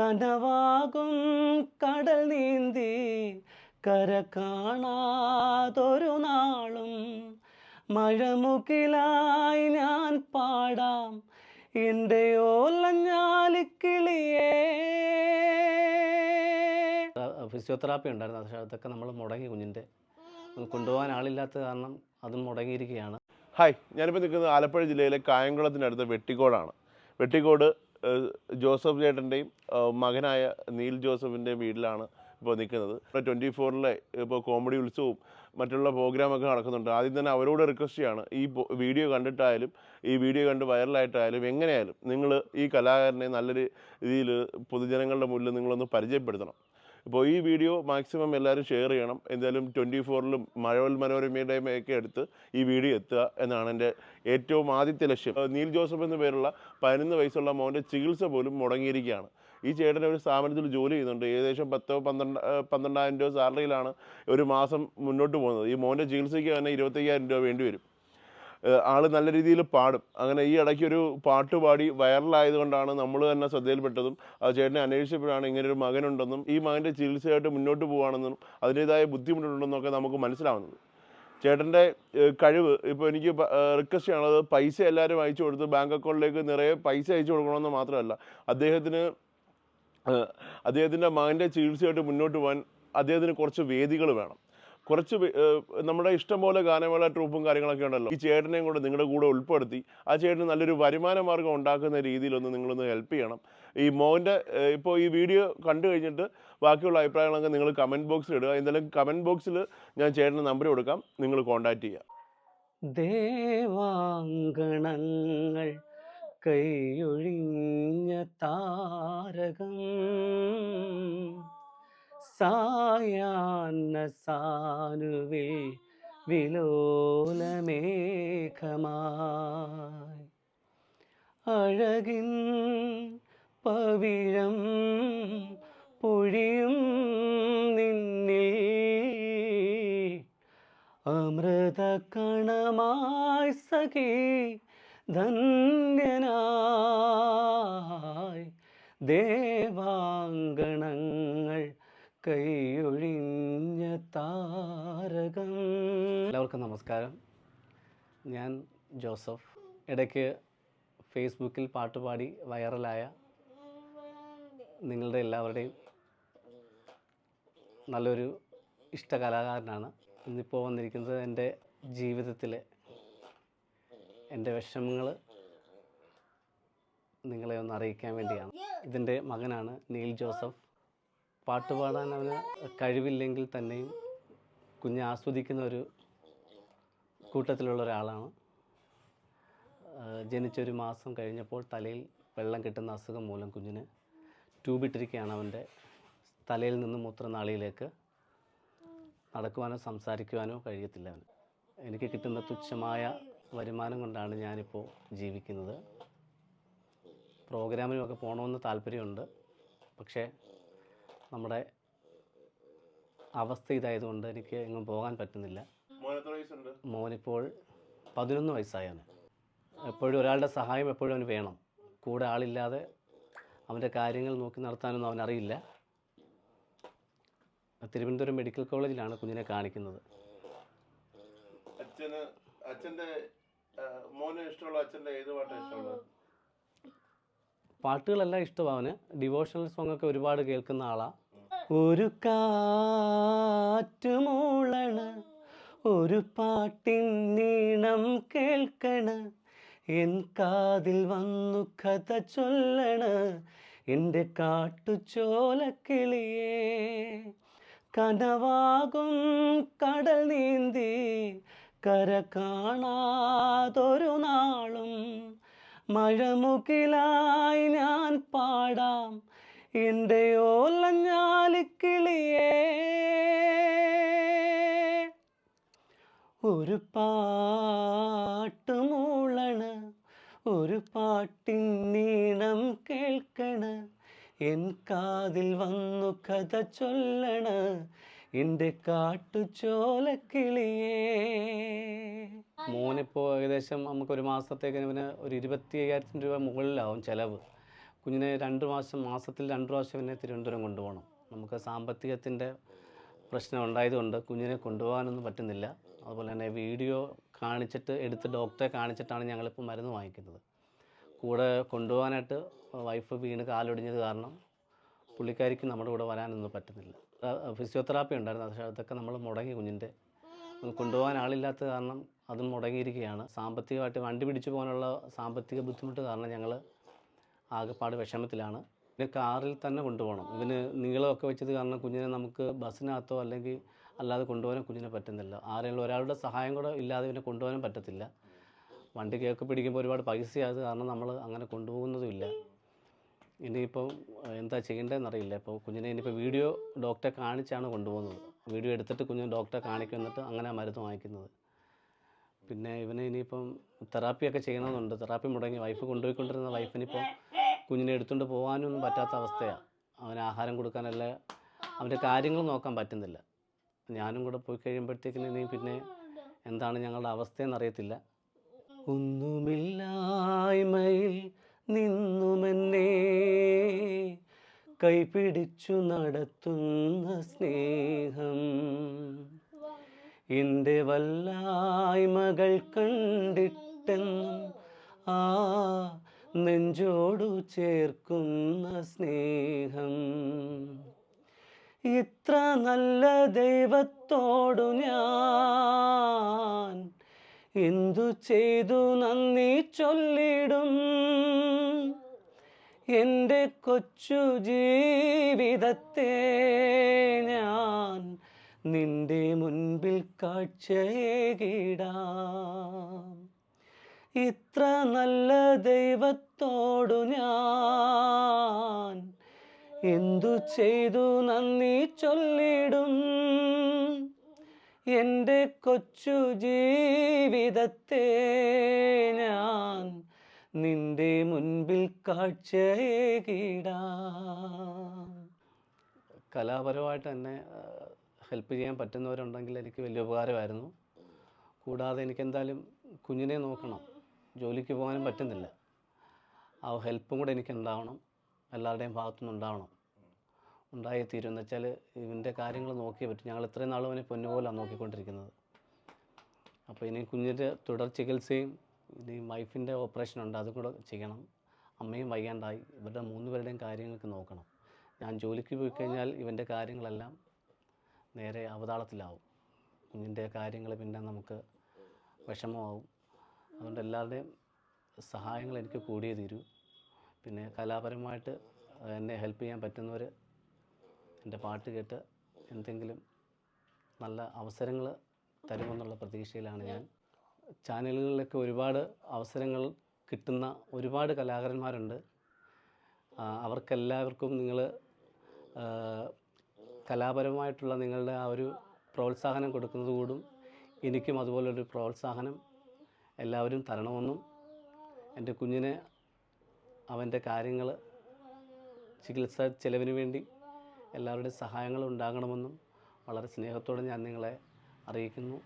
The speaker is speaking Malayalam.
കനവാകും കടൽ നീന്തി കര കാണാതൊരു നാളും. മഴമുകിലായി ഞാൻ പാടാം എന്റെ ഓലഞ്ഞാലിക്കിളിയേ. ഫിസിയോതെറാപ്പി ഉണ്ടായിരുന്നു. പക്ഷേ അതൊക്കെ നമ്മൾ മുടങ്ങി കുഞ്ഞിന്റെ. കൊണ്ടുപോകാൻ ആളില്ലാത്ത കാരണം അതും മുടങ്ങിയിരിക്കുകയാണ്. ഹായ് ഞാനിപ്പോൾ നിൽക്കുന്നത് ആലപ്പുഴ ജില്ലയിലെ കായംകുളത്തിനടുത്ത് വെട്ടിക്കോടാണ്. വെട്ടിക്കോട് ജോസഫ് ചേട്ടന്റെയും മകനായ നീൽ ജോസഫിന്റെയും വീട്ടിലാണ് ഇപ്പോൾ നിൽക്കുന്നത്. ഇപ്പോൾ ട്വന്റി ഫോറിലെ ഇപ്പോൾ കോമഡി ഉത്സവവും മറ്റുള്ള പ്രോഗ്രാമൊക്കെ നടക്കുന്നുണ്ട്. ആദ്യം തന്നെ അവരോട് റിക്വസ്റ്റ് ചെയ്യാണ്. ഈ വീഡിയോ കണ്ടിട്ടായാലും ഈ വീഡിയോ കണ്ട് വൈറലായിട്ടായാലും എങ്ങനെയായാലും നിങ്ങൾ ഈ കലാകാരനെ നല്ലൊരു രീതിയിൽ പൊതുജനങ്ങളുടെ മുന്നിൽ നിങ്ങളൊന്ന് പരിചയപ്പെടുത്തണം. ഇപ്പോൾ ഈ വീഡിയോ മാക്സിമം എല്ലാവരും ഷെയർ ചെയ്യണം. എന്തായാലും ട്വന്റി ഫോറിലും മഴവൽ മനോരമയുടെയും ഒക്കെ എടുത്ത് ഈ വീഡിയോ എത്തുക എന്നാണ് എന്റെ ഏറ്റവും ആദ്യത്തെ ലക്ഷ്യം. നീൽ ജോസഫ് എന്ന പേരുള്ള പതിനൊന്ന് വയസ്സുള്ള മോന്റെ ചികിത്സ പോലും മുടങ്ങിയിരിക്കുകയാണ്. ഈ ചേട്ടൻ ഒരു സ്ഥാപനത്തിൽ ജോലി ചെയ്യുന്നുണ്ട്. ഏകദേശം പത്തോ പന്ത്രണ്ട് പന്ത്രണ്ടായിരം രൂപ സാലറിയിലാണ് ഒരു മാസം മുന്നോട്ട് പോകുന്നത്. ഈ മോന്റെ ചികിത്സയ്ക്ക് തന്നെ ഇരുപത്തയ്യായിരം രൂപ വേണ്ടി വരും. ആൾ നല്ല രീതിയിൽ പാടും. അങ്ങനെ ഈ ഇടയ്ക്ക് ഒരു പാട്ട് പാടി വൈറലായതുകൊണ്ടാണ് നമ്മൾ തന്നെ ശ്രദ്ധയിൽപ്പെട്ടതും ആ ചേട്ടനെ അന്വേഷിച്ചപ്പോഴാണ് ഇങ്ങനെ ഒരു മകനുണ്ടെന്നും ഈ മകന്റെ ചികിത്സയായിട്ട് മുന്നോട്ട് പോവുകയാണെന്നും അതിന്റെതായ ബുദ്ധിമുട്ടുണ്ടെന്നൊക്കെ നമുക്ക് മനസ്സിലാവുന്നത്. ചേട്ടന്റെ കഴിവ് ഇപ്പോൾ എനിക്ക് റിക്വസ്റ്റ് ചെയ്യണത് പൈസ എല്ലാവരും അയച്ചു കൊടുത്ത് ബാങ്ക് അക്കൗണ്ടിലേക്ക് നിറയെ പൈസ അയച്ചു കൊടുക്കണമെന്ന് മാത്രമല്ല അദ്ദേഹത്തിന് അദ്ദേഹത്തിന്റെ മകന്റെ ചികിത്സയായിട്ട് മുന്നോട്ട് പോകാൻ അദ്ദേഹത്തിന് കുറച്ച് വേദികൾ വേണം. കുറച്ച് നമ്മുടെ ഇഷ്ടംപോലെ ഗാനമേള ട്രൂപ്പും കാര്യങ്ങളൊക്കെ ഉണ്ടല്ലോ. ഈ ചേട്ടനെയും കൂടെ നിങ്ങളുടെ കൂടെ ഉൾപ്പെടുത്തി ആ ചേട്ടന് നല്ലൊരു വരുമാന മാർഗം ഉണ്ടാക്കുന്ന രീതിയിലൊന്ന് നിങ്ങളൊന്ന് ഹെൽപ്പ് ചെയ്യണം. ഈ മോന്റെ ഇപ്പോൾ ഈ വീഡിയോ കണ്ടു കഴിഞ്ഞിട്ട് ബാക്കിയുള്ള അഭിപ്രായങ്ങളൊക്കെ നിങ്ങൾ കമന്റ് ബോക്സിൽ ഇടുക. എന്തായാലും കമന്റ് ബോക്സിൽ ഞാൻ ചേട്ടന് നമ്പർ കൊടുക്കാം. നിങ്ങൾ കോൺടാക്റ്റ് ചെയ്യുക. ദേവാങ്കണങ്ങൾ കൈയൊഴിഞ്ഞ താരകം സായാഹ്ന സാനുവിൽ വിലോലമേഘമായി. അഴകിൻ പവിഴം പൊഴിയും നിന്നിൽ അമൃതകണമായി സഖി ധന്യനായി. ദേവാങ്കണങ്ങൾ കൈയൊഴിഞ്ഞ താരകം. എല്ലാവർക്കും നമസ്കാരം. ഞാൻ ജോസഫ്. ഇടയ്ക്ക് ഫേസ്ബുക്കിൽ പാട്ടുപാടി വൈറലായ നിങ്ങളുടെ എല്ലാവരുടെയും നല്ലൊരു ഇഷ്ട കലാകാരനാണ് ഇന്നിപ്പോൾ വന്നിരിക്കുന്നത് എന്റെ ജീവിതത്തിലെ എന്റെ വിഷമങ്ങൾ നിങ്ങളെ ഒന്ന് അറിയിക്കാൻ വേണ്ടിയാണ്. ഇതിന്റെ മകനാണ് നീൽ ജോസഫ്. പാട്ട് പാടാൻ അവന് കഴിവില്ലെങ്കിൽ തന്നെയും കുഞ്ഞ് ആസ്വദിക്കുന്ന ഒരു കൂട്ടത്തിലുള്ള ഒരാളാണ് ജനിച്ചൊരു മാസം കഴിഞ്ഞപ്പോൾ തലയിൽ വെള്ളം കിട്ടുന്ന അസുഖം മൂലം കുഞ്ഞിന് ട്യൂബിട്ടിരിക്കുകയാണ് അവന്റെ. തലയിൽ നിന്ന് മൂത്രനാളിയിലേക്ക് നടക്കുവാനോ സംസാരിക്കുവാനോ കഴിയത്തില്ല അവന്. എനിക്ക് കിട്ടുന്ന തുച്ഛമായ വരുമാനം കൊണ്ടാണ് ഞാനിപ്പോൾ ജീവിക്കുന്നത്. പ്രോഗ്രാമിനുമൊക്കെ പോകണമെന്ന് താല്പര്യമുണ്ട്. പക്ഷേ നമ്മുടെ അവസ്ഥ ഇതായതുകൊണ്ട് എനിക്ക് എങ്ങും പോകാൻ പറ്റുന്നില്ല. മോനിപ്പോൾ പതിനൊന്ന് വയസ്സായാണ്. എപ്പോഴും ഒരാളുടെ സഹായം എപ്പോഴും അവന് വേണം. കൂടെ ആളില്ലാതെ അവന്റെ കാര്യങ്ങൾ നോക്കി നടത്താനൊന്നും അവനറിയില്ല. തിരുവനന്തപുരം മെഡിക്കൽ കോളേജിലാണ് കുഞ്ഞിനെ കാണിക്കുന്നത്. അച്ഛന് അച്ഛന്റെ മോന് ഇഷ്ടമുള്ള അച്ഛന്റെ ഏത് പാട്ടാണ് ഇഷ്ടമുള്ളത്? പാട്ടുകളെല്ലാം ഇഷ്ടമാണ് ഡിവോഷണൽ സോങ് ഒക്കെ ഒരുപാട് കേൾക്കുന്ന ആളാ. ഒരു കാറ്റുമൂളണ ഒരു പാട്ടിൻ നീണം കേൾക്കണ എൻ കാതിൽ വന്നു കഥ ചൊല്ലണ എന്റെ കാട്ടുചോലക്കിളിയേ. കനവാകും കടൽ നീന്തി കര കാണാതൊരു നാളും മഴമുകിലായി ഞാൻ പാടാം എന്റെ ഓലഞ്ഞാലിക്കിളിയേ ഒരു പാട്ട് മൂളണ ഒരു പാട്ടിൻ നീണം കേൾക്കണ. എൻ കാതിൽ വന്നു കഥ ചൊല്ലണ എന്റെ കാട്ടുചോലക്കിളിയേ മോനിപ്പോൾ ഏകദേശം നമുക്ക് ഒരു മാസത്തേക്ക് ഇവന് ഒരു ഇരുപത്തി അയ്യായിരത്തിന് രൂപ മുകളിലാവും ചിലവ്. കുഞ്ഞിനെ രണ്ട് മാസം മാസത്തിൽ രണ്ട് പ്രാവശ്യം പിന്നെ തിരുവനന്തപുരം കൊണ്ടുപോകണം. നമുക്ക് സാമ്പത്തികത്തിന്റെ പ്രശ്നം ഉണ്ടായതുകൊണ്ട് കുഞ്ഞിനെ കൊണ്ടുപോകാനൊന്നും പറ്റുന്നില്ല. അതുപോലെ തന്നെ വീഡിയോ കാണിച്ചിട്ട് എടുത്ത് ഡോക്ടറെ കാണിച്ചിട്ടാണ് ഞങ്ങളിപ്പോൾ മരുന്ന് വാങ്ങിക്കുന്നത്. കൂടെ കൊണ്ടുപോകാനായിട്ട് വൈഫ് വീണ് കാലൊടിഞ്ഞത് കാരണം പുള്ളിക്കാരിക്ക് നമ്മുടെ കൂടെ വരാനൊന്നും പറ്റുന്നില്ല. ഫിസിയോതെറാപ്പി ഉണ്ടായിരുന്നു. പക്ഷേ അതൊക്കെ നമ്മൾ മുടങ്ങി കുഞ്ഞിന്റെ. കൊണ്ടുപോകാൻ ആളില്ലാത്ത കാരണം അതും മുടങ്ങിയിരിക്കുകയാണ്. സാമ്പത്തികമായിട്ട് വണ്ടി പിടിച്ചു പോകാനുള്ള സാമ്പത്തിക ബുദ്ധിമുട്ട് കാരണം ഞങ്ങൾ ആകെപ്പാട് വിഷമത്തിലാണ്. പിന്നെ കാറിൽ തന്നെ കൊണ്ടുപോകണം. ഇതിന് നീളമൊക്കെ വെച്ചത് കാരണം കുഞ്ഞിനെ നമുക്ക് ബസ്സിനകത്തോ അല്ലെങ്കിൽ അല്ലാതെ കൊണ്ടുപോകാൻ കുഞ്ഞിനെ പറ്റുന്നില്ല. ആരെങ്കിലും ഒരാളുടെ സഹായം കൂടെ ഇല്ലാതെ ഇവനെ കൊണ്ടുപോകാനും പറ്റത്തില്ല. വണ്ടി കേക്ക് പിടിക്കുമ്പോൾ ഒരുപാട് പൈസയായത് കാരണം നമ്മൾ അങ്ങനെ കൊണ്ടുപോകുന്നതുമില്ല. ഇനിയിപ്പോൾ എന്താ ചെയ്യേണ്ടതെന്ന് അറിയില്ല ഇപ്പോൾ കുഞ്ഞിനെ ഇനിയിപ്പോൾ വീഡിയോ ഡോക്ടറെ കാണിച്ചാണ് കൊണ്ടുപോകുന്നത്. വീഡിയോ എടുത്തിട്ട് കുഞ്ഞിനെ ഡോക്ടറെ കാണിക്കുന്നിട്ട് അങ്ങനെ മരുന്ന് വാങ്ങിക്കുന്നത്. പിന്നെ ഇവന് ഇനിയിപ്പം തെറാപ്പിയൊക്കെ ചെയ്യണമെന്നുണ്ട്. തെറാപ്പി മുടങ്ങി വൈഫ് കൊണ്ടുപോയിക്കൊണ്ടിരുന്ന വൈഫിനിപ്പം കുഞ്ഞിനെ എടുത്തുകൊണ്ട് പോകാനൊന്നും പറ്റാത്ത അവസ്ഥയാണ് അവന് ആഹാരം കൊടുക്കാനല്ല അവന്റെ കാര്യങ്ങൾ നോക്കാൻ പറ്റുന്നില്ല. ഞാനും കൂടെ പോയി കഴിയുമ്പോഴത്തേക്കിന് ഇനി പിന്നെ എന്താണ് ഞങ്ങളുടെ അവസ്ഥയെന്ന് അറിയത്തില്ല. ഒന്നുമില്ലായ്മയിൽ നിന്നുമെന്നെ കൈപിടിച്ചു നടത്തുന്ന സ്നേഹം എന്റെ വല്ലായ്മകൾ കണ്ടിട്ടെന്നും ആ നെഞ്ചോടു ചേർക്കുന്ന സ്നേഹം. ഇത്ര നല്ല ദൈവത്തോടു ഞാൻ എന്തു ചെയ്തു നന്ദി ചൊല്ലിടും. എന്റെ കൊച്ചു ജീവിതത്തെ ഞാൻ നിന്റെ മുൻപിൽ കാഴ്ചയേകിടാം ഇത്ര നല്ല ദൈവത്തോടു ഞാൻ എന്തു ചെയ്തു നന്ദി ചൊല്ലിടും. എന്റെ കൊച്ചു ജീവിതത്തെ ഞാൻ നിന്റെ മുൻപിൽ കാഴ്ചയേകിടാം കലാപരമായിട്ട് തന്നെ ഹെൽപ്പ് ചെയ്യാൻ പറ്റുന്നവരുണ്ടെങ്കിൽ എനിക്ക് വലിയ ഉപകാരമായിരുന്നു. കൂടാതെ എനിക്ക് എന്തായാലും കുഞ്ഞിനെ നോക്കണം. ജോലിക്ക് പോകാനും പറ്റുന്നില്ല. ആ ഹെൽപ്പും കൂടെ എനിക്ക് ഉണ്ടാവണം എല്ലാവരുടെയും ഭാഗത്തുനിന്ന് ഉണ്ടാവണം ഉണ്ടായി തീരും എന്ന് വെച്ചാൽ ഇവന്റെ കാര്യങ്ങൾ നോക്കിയേ പറ്റും. ഞങ്ങൾ ഇത്രയും നാളും അവനെ പൊന്നുപോലാണ് നോക്കിക്കൊണ്ടിരിക്കുന്നത്. അപ്പോൾ ഇനി കുഞ്ഞിന്റെ തുടർ ചികിത്സയും ഇനി വൈഫിന്റെ ഓപ്പറേഷൻ ഉണ്ട്. അതും കൂടെ ചെയ്യണം. അമ്മയും വയ്യാണ്ടായി. ഇവരുടെ മൂന്ന് പേരുടെയും കാര്യങ്ങൾക്ക് നോക്കണം. ഞാൻ ജോലിക്ക് പോയി കഴിഞ്ഞാൽ ഇവന്റെ കാര്യങ്ങളെല്ലാം നേരെ അവതാളത്തിലാവും. കുഞ്ഞിന്റെ കാര്യങ്ങൾ പിന്നെ നമുക്ക് വിഷമമാവും. അതുകൊണ്ട് എല്ലാവരുടെയും സഹായങ്ങൾ എനിക്ക് കൂടിയേ തീരൂ. പിന്നെ കലാപരമായിട്ട് എന്നെ ഹെൽപ്പ് ചെയ്യാൻ പറ്റുന്നവർ എന്റെ പാട്ട് കേട്ട് എന്തെങ്കിലും നല്ല അവസരങ്ങൾ തരുമെന്നുള്ള പ്രതീക്ഷയിലാണ് ഞാൻ. ചാനലുകളിലൊക്കെ ഒരുപാട് അവസരങ്ങൾ കിട്ടുന്ന ഒരുപാട് കലാകാരന്മാരുണ്ട്. അവർക്കെല്ലാവർക്കും നിങ്ങൾ കലാപരമായിട്ടുള്ള നിങ്ങളുടെ ആ ഒരു പ്രോത്സാഹനം കൊടുക്കുന്നത് കൂടും. എനിക്കും അതുപോലൊരു പ്രോത്സാഹനം എല്ലാവരും തരണമെന്നും എന്റെ കുഞ്ഞിനെ അവന്റെ കാര്യങ്ങൾ ചികിത്സ ചെലവിന് വേണ്ടി എല്ലാവരുടെയും സഹായങ്ങൾ ഉണ്ടാകണമെന്നും വളരെ സ്നേഹത്തോടെ ഞാൻ നിങ്ങളെ അറിയിക്കുന്നു.